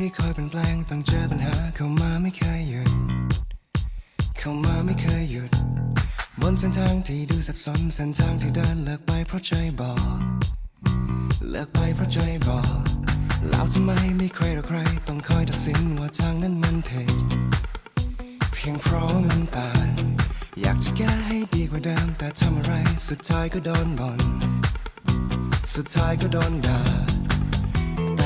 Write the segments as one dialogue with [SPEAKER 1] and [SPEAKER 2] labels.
[SPEAKER 1] ที่คอยเปลี่ยนแปลงต้องเจอปัญหาเข้ามาไม่เคยหยุด เข้ามาไม่เคยหยุด บนเส้นทางที่ดูสับสนเส้นทางที่เดินเลิกไปเพราะใจบอกเลิกไปเพราะใจบอกแล้วทำไมไม่ใครหรอใคร ต้องคอยตัดสินว่าทางนั้นมันผิดเพียงเพราะมันต่างอยากจะแก้ให้ดีกว่าเดิมแต่ทำอะไร สุดท้ายก็โดนบ่นสุดท้ายก็โดนด่า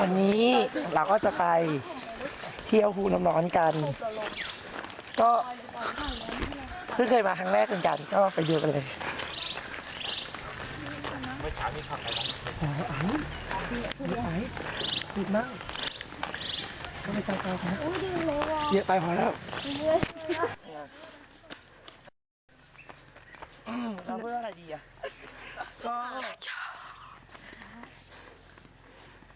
[SPEAKER 1] วันนี้เรา ก็
[SPEAKER 2] จะไปเที่ยวภูน้ำร้อนกัน ก็เพิ่งเคยมาครั้งแรกเหมือนกัน ก็ไปดูกันเลยไม่ถามมีผักอะไรบ้างอ๋อไอ้ไอ้สุดมากก็ไปจับเอาครับเยอะไปพอแล้วเราพูดว่าอะไรดีอะก็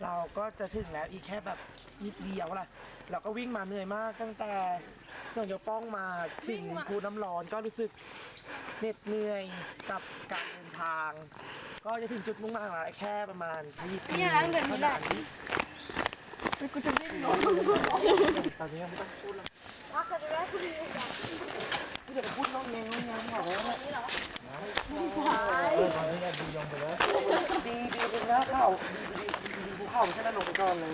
[SPEAKER 2] เราก็จะถึงแล้วอีกแค่แบบนิดเดียวละเราก็วิ่งมาเหนื่อยมากตั้งแต่หนองยกป้องมาถึงคูน้ำร้อนก็รู้สึกเหน็ดเหนื่อยกับการเดินทาง ก็จะถึงจุดมุ่งหมายของเราแค่ประมาณยี่สิบ
[SPEAKER 3] เนี่ยนะเดือนนี้แหละ
[SPEAKER 2] กูจะเล่นน้องตอนนี้ไม่ต้องพูดแล้วกูจะไปพูดน้องเงี้ยน้องเงี้ยเขาบอกว่าเออตอนนี้ดียงไปแล้วดีดีเป็นหน้าเข่าดีดี ดีดีภูเขาใช่ไหมลงไปก่อนเลย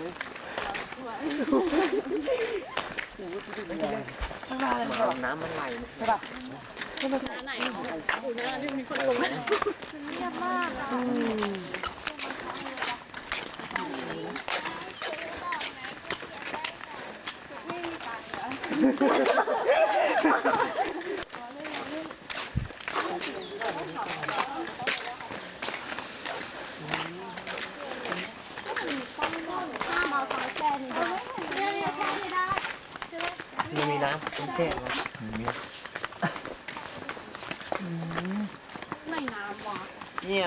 [SPEAKER 2] ข้างหน้าเลยมันแบบน้ำมันไหลใช่ปะ
[SPEAKER 3] ไหนอยู่หน้าที่มีคนลง
[SPEAKER 2] มัน มีน้ำเป็นแก้ว
[SPEAKER 3] ไม่น้ำวะ
[SPEAKER 2] เนี่ย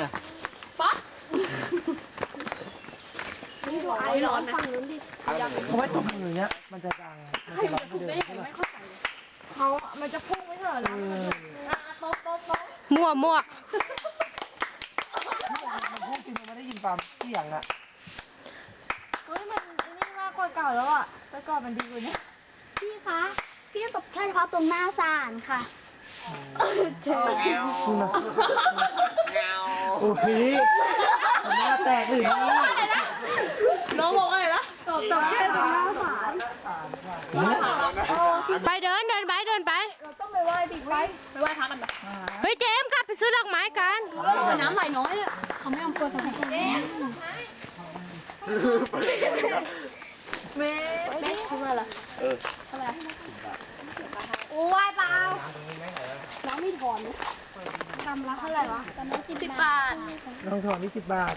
[SPEAKER 3] ไอ้ร้อนนะ
[SPEAKER 2] เขาไว้ตรงอย่างเงี้ยมันจะดังมันจะร้อนไปเดินใช่ไหม
[SPEAKER 3] เขามันจะพุ่งไม่เถอะนะ
[SPEAKER 2] เออ
[SPEAKER 3] ตบต
[SPEAKER 4] วมั่ว
[SPEAKER 2] มันพูดจริงมันไม่ได้ยินความเสียงอะ
[SPEAKER 3] เฮ้ยมันนี่มากกว่าเก่าแล้วอะแต่ก่อนมันดีกว่านี้
[SPEAKER 5] พี่คะ พี่ตบแค่เฉพาะตรงหน้าศาลค่ะ
[SPEAKER 2] คุณนะโอ้ยหน้าแตกหรือนี่
[SPEAKER 3] น้องบอกอะไรนะตบตบแค่ตรงหน้าศาล
[SPEAKER 4] ไปเดินเดินไปเดินไป
[SPEAKER 3] เราต้องไปไหว้ดิไปไปไหว้พระกันปะ
[SPEAKER 4] เฮ้ยเจมส์กลับไปซื้อดอกไม้กัน
[SPEAKER 3] แต่น้ำไหลน้อยเนี่ยเขาไม่ยอมเปิดเขาเจ๊เมย์เมย์คืออะไรอะไร
[SPEAKER 5] โอ้ยเปล่าน้องไม่ถอนกำละเท่าไหร่วะกำละ สิบบาท
[SPEAKER 2] ลองถอนที่สิบบาท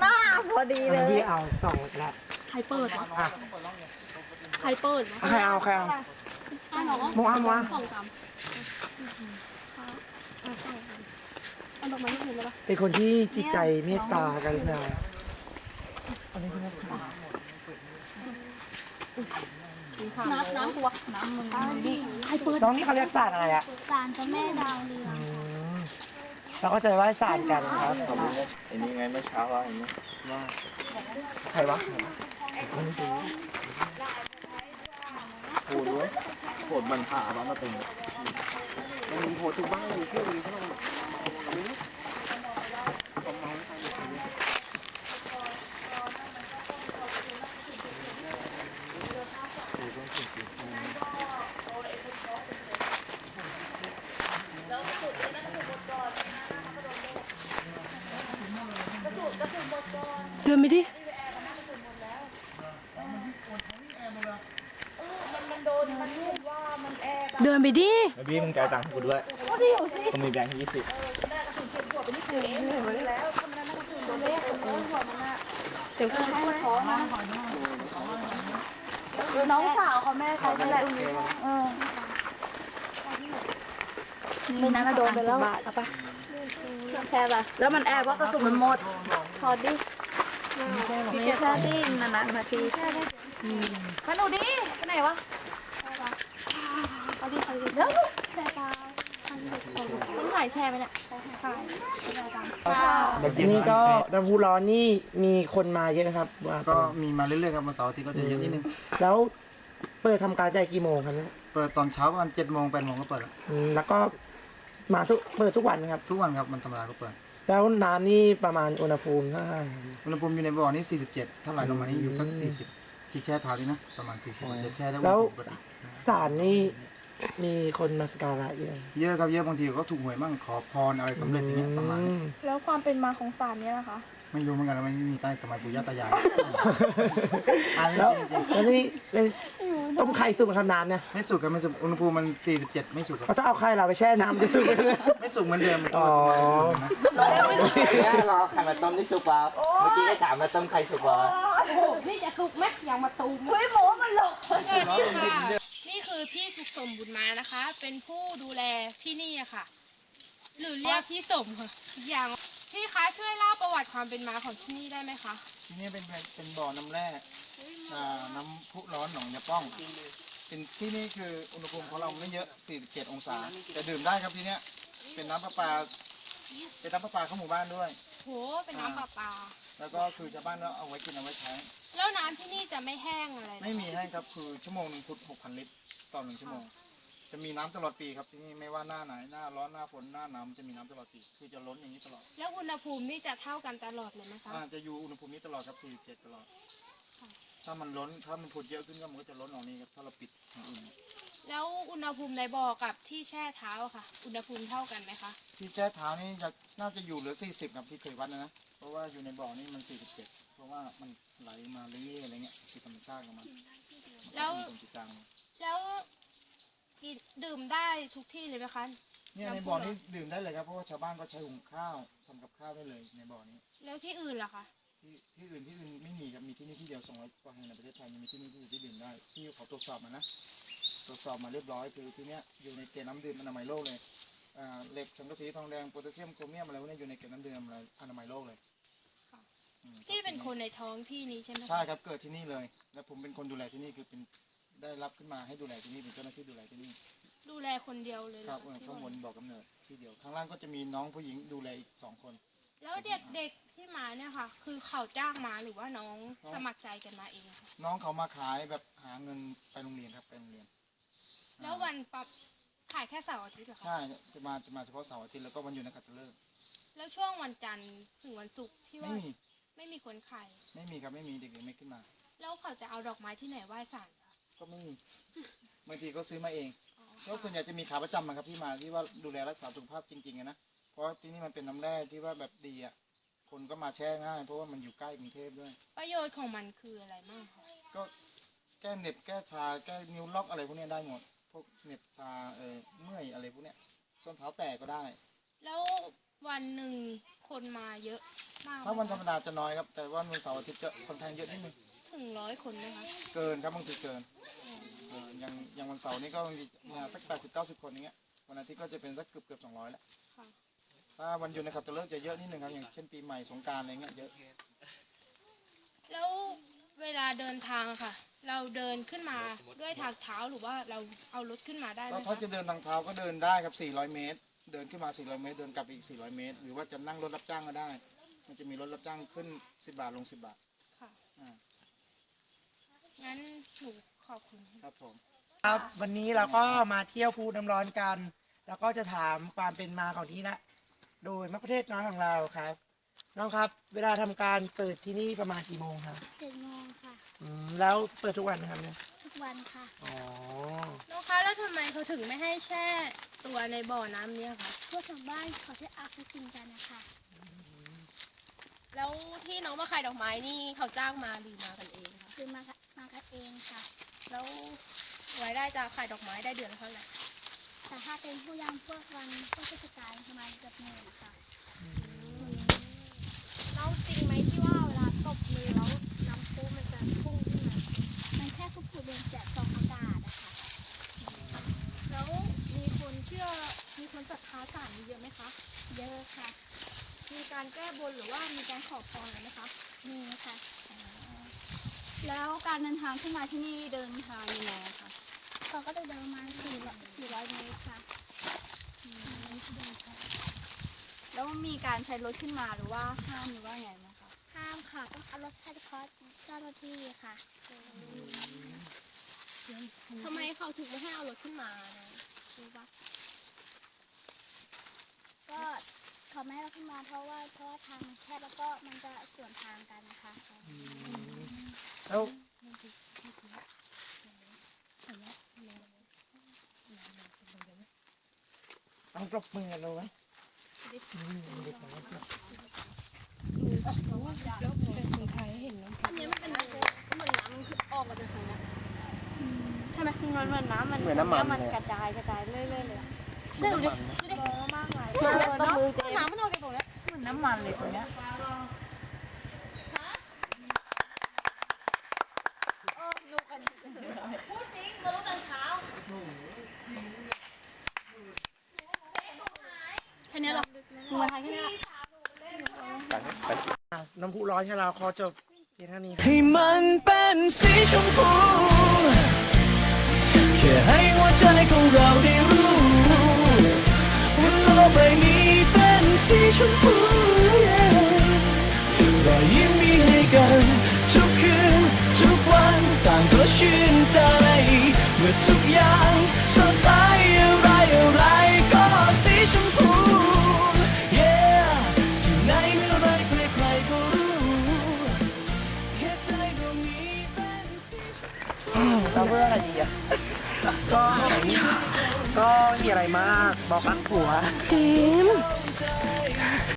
[SPEAKER 5] หน้าพอดี
[SPEAKER 2] อัน
[SPEAKER 5] เล
[SPEAKER 2] นี้
[SPEAKER 5] ย
[SPEAKER 2] พี่เอาสองแล้ว
[SPEAKER 3] ใครเปิดวะ
[SPEAKER 2] อะ
[SPEAKER 3] ใครเปิดวะ
[SPEAKER 2] ใครเอาใครเอา
[SPEAKER 3] อะน้อง
[SPEAKER 2] โมอ้ามวะ
[SPEAKER 3] สองสามเอาดอกไม้ที่เห็นแล้วปะ
[SPEAKER 2] เป็นคนที่จิตใจเมตตากันนะอันนี้คือ
[SPEAKER 3] น้ำน้ำตัวน้ำมึงนี่ใครเปิด
[SPEAKER 2] น้องนี่เขาเรียกศาสตร์อะไรอะ
[SPEAKER 5] ศาลเจ้าแม่ดาวเรือง
[SPEAKER 2] อืม เราก็จะไหว้ศาสตร์กันครับ
[SPEAKER 6] ไอ้นี่ไงเมื่อเช้าว่าไอ้นี่ว่า
[SPEAKER 2] ใครวะ
[SPEAKER 6] โหด้วยโหดมันผ่าบ้านมาเป็นมันมีโหดทุกบ้านมีเที่ยวมีเท่าไหร่
[SPEAKER 4] เดินไปดิ เดินไปดิ
[SPEAKER 6] แล้วพี่มึงจ่ายตังค์ให้กูด้วยกูมีแบงค์ยี่สิบ
[SPEAKER 3] น้องสาวเขาแม่เขานั่นแหละเออไม่นั้นโดนไปแล้วเอาไปแช่ป่ะแล้วมันแอบว่ากระสุนมันหมดถอดดิไม่แช่ดินานๆนาทีขนูดิไปไหนวะ เอาดิเอาดิเดี๋ยว
[SPEAKER 5] แช่เปล่า
[SPEAKER 3] ต้องถ่ายแช่ไหมเนี่ยถ่าย
[SPEAKER 2] ทีนี้ก็น้ำพุร้อนนี่มีคนมาเยอะนะครับว่า
[SPEAKER 6] ก็มีมาเรื่อยๆครับวันเสาร์อาทิตย์ก็จะเยอะนิดนึง
[SPEAKER 2] แล้วเปิดทำการใจกี่โมงครับเนี่ย
[SPEAKER 6] เปิดตอนเช้าประมาณเจ็ดโมงแปดโมงก็เปิดแล้ว
[SPEAKER 2] อืมแล้วก็มาทุกเปิดทุกวันนะครับ
[SPEAKER 6] ทุกวันครับมันธรรมดาก็เปิด
[SPEAKER 2] แล้วน้ำนี่ประมาณอุณหภูมิเท่าไหร่
[SPEAKER 6] อุณหภูมิอยู่ในบ่อนี่47ถ้าไหลลงมานี่อยู่สัก40ที่แช่เท้านี่นะประมาณ40จะแช่ได้อุณหภูมิปกติ
[SPEAKER 2] ศาลนี่ มีคนมาสกการะเยอะ
[SPEAKER 6] เยอะครับเยอะบางทีก็ถูกหวยมั่งขอพรอะไรสำเร็จอย่างเงี้ยประมาณนี้
[SPEAKER 2] อืม
[SPEAKER 3] แล้วความเป็นมาของสารเนี้ยนะคะ
[SPEAKER 6] ไม่รู้เหมือนกันนะไม่มีใต้สมัยปู่ย่าตายายอันนี้
[SPEAKER 2] แล้ว
[SPEAKER 6] จริง
[SPEAKER 2] แล้วนี่นี่ต้มไข่สุกกับน้ำเนี่ย
[SPEAKER 6] ๆไม่สุกครับไม่สุกอุณหภูมิมัน 47 ไม่สุกครับ
[SPEAKER 2] เขาจะเอาไข่เราไปแช่น้ำจะสุกไหมเนี่ย
[SPEAKER 6] ไม่สุกเหมือนเดิม
[SPEAKER 2] อ๋อ
[SPEAKER 7] รอไข่มาต้มที่สุกเปล่าเมื่อกี้ก็ถามมาต้มไข่สุกเปล่า
[SPEAKER 3] พี่อย่าถูกไหมอย่ามาตูม
[SPEAKER 4] สวัสดีค่ะนี่ คือพี่สุขสมบุญมานะคะ เป็นผู้ดูแลที่นี่อะค่ะ หรือเรียกพี่สมค่ะอีกอย่างพี่คะช่วยเล่าประวัติความเป็นมาของที่นี่ได้ไหมคะ
[SPEAKER 6] ที่นี่เป็นเป็นบ่อน้ำแร่อ่าน้ำพุร้อนหนองยาป้อง เป็นที่นี่คืออุณหภูมิของเราไม่เยอะ 47 องศา แต่ดื่มได้ครับที่เนี้ยเป็นน้ำประปา เป็นน้ำประปาของหมู่บ้านด้วย
[SPEAKER 4] โหเป็นน้ำประปา
[SPEAKER 6] แล้วก็คือชาวบ้านก็เอาไว้กินเอาไว้ใช้
[SPEAKER 4] แล้วน้ำที่นี่จะไม่แห้งอะไรเหรอ
[SPEAKER 6] ไม่มีให้ครับคือชั่วโมงหนึ่งพุท6,000ลิตร ต่อหนึ่งชั่วโมง จะมีน้ำตลอดปีครับที่นี่ไม่ว่าหน้าไหนหน้าร้อนหน้าฝนหน้าหนาวมันจะมีน้ำตลอดปี คือจะล้นอย่างนี้ตลอด
[SPEAKER 4] แล้วอุณหภูมินี่จะเท่ากันตลอดเลยไหมคะ
[SPEAKER 6] อ่าจะอยู่อุณหภูมินี้ตลอดครับ47ตลอดถ้ามันล้นถ้ามันผุดเยอะขึ้นก็มันก็จะล้นออกนี้ครับถ้าเราปิดอย่างอื่น
[SPEAKER 4] แล้วอุณหภูมิในบ่อกับที่แช่เท้าอะค่ะ อุณหภูมิเท่ากันไหมคะ
[SPEAKER 6] ที่แช่เท้านี่จะน่าจะอยู่เหลือ 40ครับที่เคยวัดนะนะเพราะว่าอยู่ในบ่อนี่มัน 47 เพราะว่ามันไหลมาเรื่อยๆอะไรเงี้ยคือธรรมชาติของมัน
[SPEAKER 4] แล้ว
[SPEAKER 6] มันก็มีตรงจุดกลาง
[SPEAKER 4] แล้วกินดื่มได้ทุกที่เลยไหมคะ
[SPEAKER 6] เนี่ยในบ่อนี้ดื่มได้เลยครับเพราะว่าชาวบ้านก็ใช้หุงข้าวทำกับข้าวได้เลยในบ่อนี้
[SPEAKER 4] แล้วที่อื่นล่ะคะ
[SPEAKER 6] ที่ที่อื่นที่อื่นไม่มีครับมีที่นี่ที่เดียว200กว่าแห่งในประเทศไทยมีที่นี่ที่เดียวที่ดื่มได้ที่เขาตรวจสอบมานะตรวจสอบมาเรียบร้อยคือที่เนี้ยอยู่ในเกณฑ์น้ำดื่มอนามัยโลกเลยอ่าเหล็กสังกะสีทองแดงโพแทสเซียมโครเมียมอะไรพวกนี้อยู่ในเกณฑ์น้ำดื่มอนามัยโลกเลยอืม
[SPEAKER 4] พี่เป็นคนในท้องที่นี้ใช่ไหมคะ
[SPEAKER 6] ใช่ครับเกิดที่นี่เลย และผมเป็นคนดูแลที่นี่คือเป็น ได้รับขึ้นมาให้ดูแลที่นี่เป็นเจ้าหน้าที่ดูแลที่นี่
[SPEAKER 4] ดูแลคนเดียวเลยเห
[SPEAKER 6] ค
[SPEAKER 4] ร
[SPEAKER 6] รั
[SPEAKER 4] อบ
[SPEAKER 6] เออ
[SPEAKER 4] ที่
[SPEAKER 6] ข้างบ
[SPEAKER 4] บ่อน
[SPEAKER 6] นบอกกำเนิดที่เดียว ข้างล่างก็จะมีน้องผู้หญิงดูแลอีกสองคน
[SPEAKER 4] แล้วเด็กๆที่มาเนี่ยค่ะ คือเขาจ้างมาหรือว่าน้องสมัครใจกันมาเองคะ
[SPEAKER 6] น้องเขามาขายแบบหาเงินไปโรงเรียนครับไปโรงเรียน
[SPEAKER 4] แล้ววันปรับขายแค่เสาร์อาทิตย์เหรอคะ
[SPEAKER 6] ใช่จะมาจะมาเฉพาะเสาร์อาทิตย์แล้วก็วันหยุดนักขัตฤกษ์
[SPEAKER 4] แล้วช่วงวันจันทร์ถึงวันศุกร์ที่
[SPEAKER 6] ไม่
[SPEAKER 4] ว่า
[SPEAKER 6] มี
[SPEAKER 4] ไม่มีคนขาย
[SPEAKER 6] ไม่มีครับไม่มีเด็กๆไม่ขึ้นมา
[SPEAKER 4] แล้วเขาจะเอาดอกไม้ที่ไหนไหว้ศาลคะ
[SPEAKER 6] ก็ไม่มีบางทีก็ซื้อมาเอง
[SPEAKER 4] อ๋อ
[SPEAKER 6] ก็ส่วนใหญ่จะมีขาประจำนะครับที่มาที่ว่าดูแลรักษาสุขภาพจริงๆอะนะเพราะที่นี่มันเป็นน้ำแร่ที่ว่าแบบดีอะคนก็มาแช่ง่าย เพราะว่ามันอยู่ใกล้กรุงเทพด้วย
[SPEAKER 4] ประโยชน์ของมันคืออะไรบ้างคะ
[SPEAKER 6] ก็แก้เหน็บแก้ชาแก้นิ้วล็อกอะไรพวกเนี้ยได้หมด พวกเหน็บชาเออเมื่อยอะไรพวกเนี้ยส้นเท้าแตกก็ได้
[SPEAKER 4] แล้ววันหนึ่งคนมาเยอะมากไหม
[SPEAKER 6] ถ้าวันธรรม
[SPEAKER 4] คะ
[SPEAKER 6] ดาจะน้อยครับ แต่ว่าวันเสาร์อาทิตย์จะค่อนข้างเยอะนิดนึง
[SPEAKER 4] ถึงร้อยคนไหมคะ
[SPEAKER 6] เกินครับบางทีเกินเอออย่างอย่างวันเสาร์นี่ก็บางทีมาสักแปดสิบเก้าสิบคนอย่างเงี้ยวันอาทิตย์ก็จะเป็นสักเกือบเกือบสองร้อยแล้ว
[SPEAKER 4] ค่ะ
[SPEAKER 6] ถ้าวันหยุดนะครับจะเลิกจะเยอะนิดนึงครับอย่างเช่นปีใหม่สงกรารอะไรเงี้ยเยอะ
[SPEAKER 4] แล้วเวลาเดินทางค่ะ เราเดินขึ้นมาด้วยทางเท้าหรือว่าเราเอารถขึ้นมาได้ไหม
[SPEAKER 6] ก็
[SPEAKER 4] คะ
[SPEAKER 6] ถ้าจะเดินทางเท้าก็เดินได้ครับ400เมตร เดินขึ้นมา400เมตร เดินกลับอีก400เมตร หรือว่าจะนั่งรถรับจ้างก็ได้ มันจะมีรถรับจ้างขึ้น10บาทลง10บาท
[SPEAKER 4] ค่ะ
[SPEAKER 6] อ่า
[SPEAKER 4] งั้นหนูขอบคุณ
[SPEAKER 6] ครับผม
[SPEAKER 2] ครับวันนี้เราก็มาเที่ยวภูน้ำร้อนกัน แล้วก็จะถามความเป็นมาของที่นะโดยมะประเทศน้อยของเราครับ น้องครับ เวลาทำการเปิดที่นี่ประมาณกี่โมงครับ
[SPEAKER 5] เจ็ดโมงค่ะ
[SPEAKER 2] อืมแล้วเปิดทุกวันนะครับเนี่ย
[SPEAKER 5] ทุกวันค่ะ
[SPEAKER 2] อ๋อ
[SPEAKER 4] น้องคะแล้วทำไมเขาถึงไม่ให้แช่ตัวในบ่อน้ำเนี่ยคะ
[SPEAKER 5] พวกทางบ้านเขาใช้อาบน้ำกินกันนะคะ
[SPEAKER 8] แล้วที่น้องมาขายดอกไม้นี่เขาจ้างมาหรือมากันเอง คะ
[SPEAKER 5] คือมากันมากันเองค่ะ
[SPEAKER 8] แล้วรายได้จากขายดอกไม้ได้เดือนละเท่าไหร่
[SPEAKER 5] แต่ถ้าเป็นผู้ยังพวกวันพวกเทศกาลประมาณเกือบหมื่นค่ะ
[SPEAKER 8] แล้วจริงไหมที่ว่าเวลาตบมือแล้วน้ำพุมันจะพุ่งขึ้นมา
[SPEAKER 5] มันแค่ผู้ผูกเดินแจกซองอากาศอะค่ะ
[SPEAKER 8] แล้วมีคนเชื่อมีคนศรัทธาศาลนี้เยอะไหมคะ
[SPEAKER 5] เยอะค่ะ
[SPEAKER 8] มีการแก้บนหรือว่ามีการขอพรอะไรไหมคะ
[SPEAKER 5] มีค่ะ
[SPEAKER 3] แล้วการเดินทางขึ้นมาที่นี่เดินทางยังไงอะคะ
[SPEAKER 5] เขาก็จะเดินประมาณสี่สี่ร้อยเมตรค่ะ
[SPEAKER 3] แล้วมีการใช้รถขึ้นมาหรือว่าห้ามหรือว่าไงไหมคะ
[SPEAKER 5] ห้ามค่ะต้องเอารถให้เฉพาะเจ้าหน้าที่ค่ะ
[SPEAKER 8] ทำไมเขาถึงไม่ให้เอารถขึ้นมานะรู้ปะ
[SPEAKER 5] ก็เขาไม่ให้เราขึ้นมาเพราะว่าเพราะว่าทางแคบแล้วก็มันจะสวนทางกันนะคะ
[SPEAKER 2] แล้วต้องปรบมือกันเลยไหมอืมเด็กน้อยครับ
[SPEAKER 3] ใช่ไหมมันเหมือนน้ำมัน
[SPEAKER 9] เหมือนน้ำมัน
[SPEAKER 3] มันกระจายกระจายเรื่อยๆเลยอะ
[SPEAKER 9] เหมือนน้ำมันนะ
[SPEAKER 3] มากเลยเนาะน้ำมันออกจากตรงนี้เหมือนน้ำมันเลยตรงเนี้ยแค่เนี้ยเหรอมึงมาทายแค่เนี้ยเหรอ
[SPEAKER 2] อะ น้ำพุร้อนของเราขอจบเพียงเท่านี้
[SPEAKER 10] ให้มันเป็นสีชมพูแค่ให้หัวใจของเราได้รู้ว่าโลกใบนี้เป็นสีชมพูรอยยิ้มมีให้กันทุกคืนทุกวันต่างก็ชื่นใจเมื่อทุกอย่าง
[SPEAKER 2] มีอะไรมาก บอกรักผัว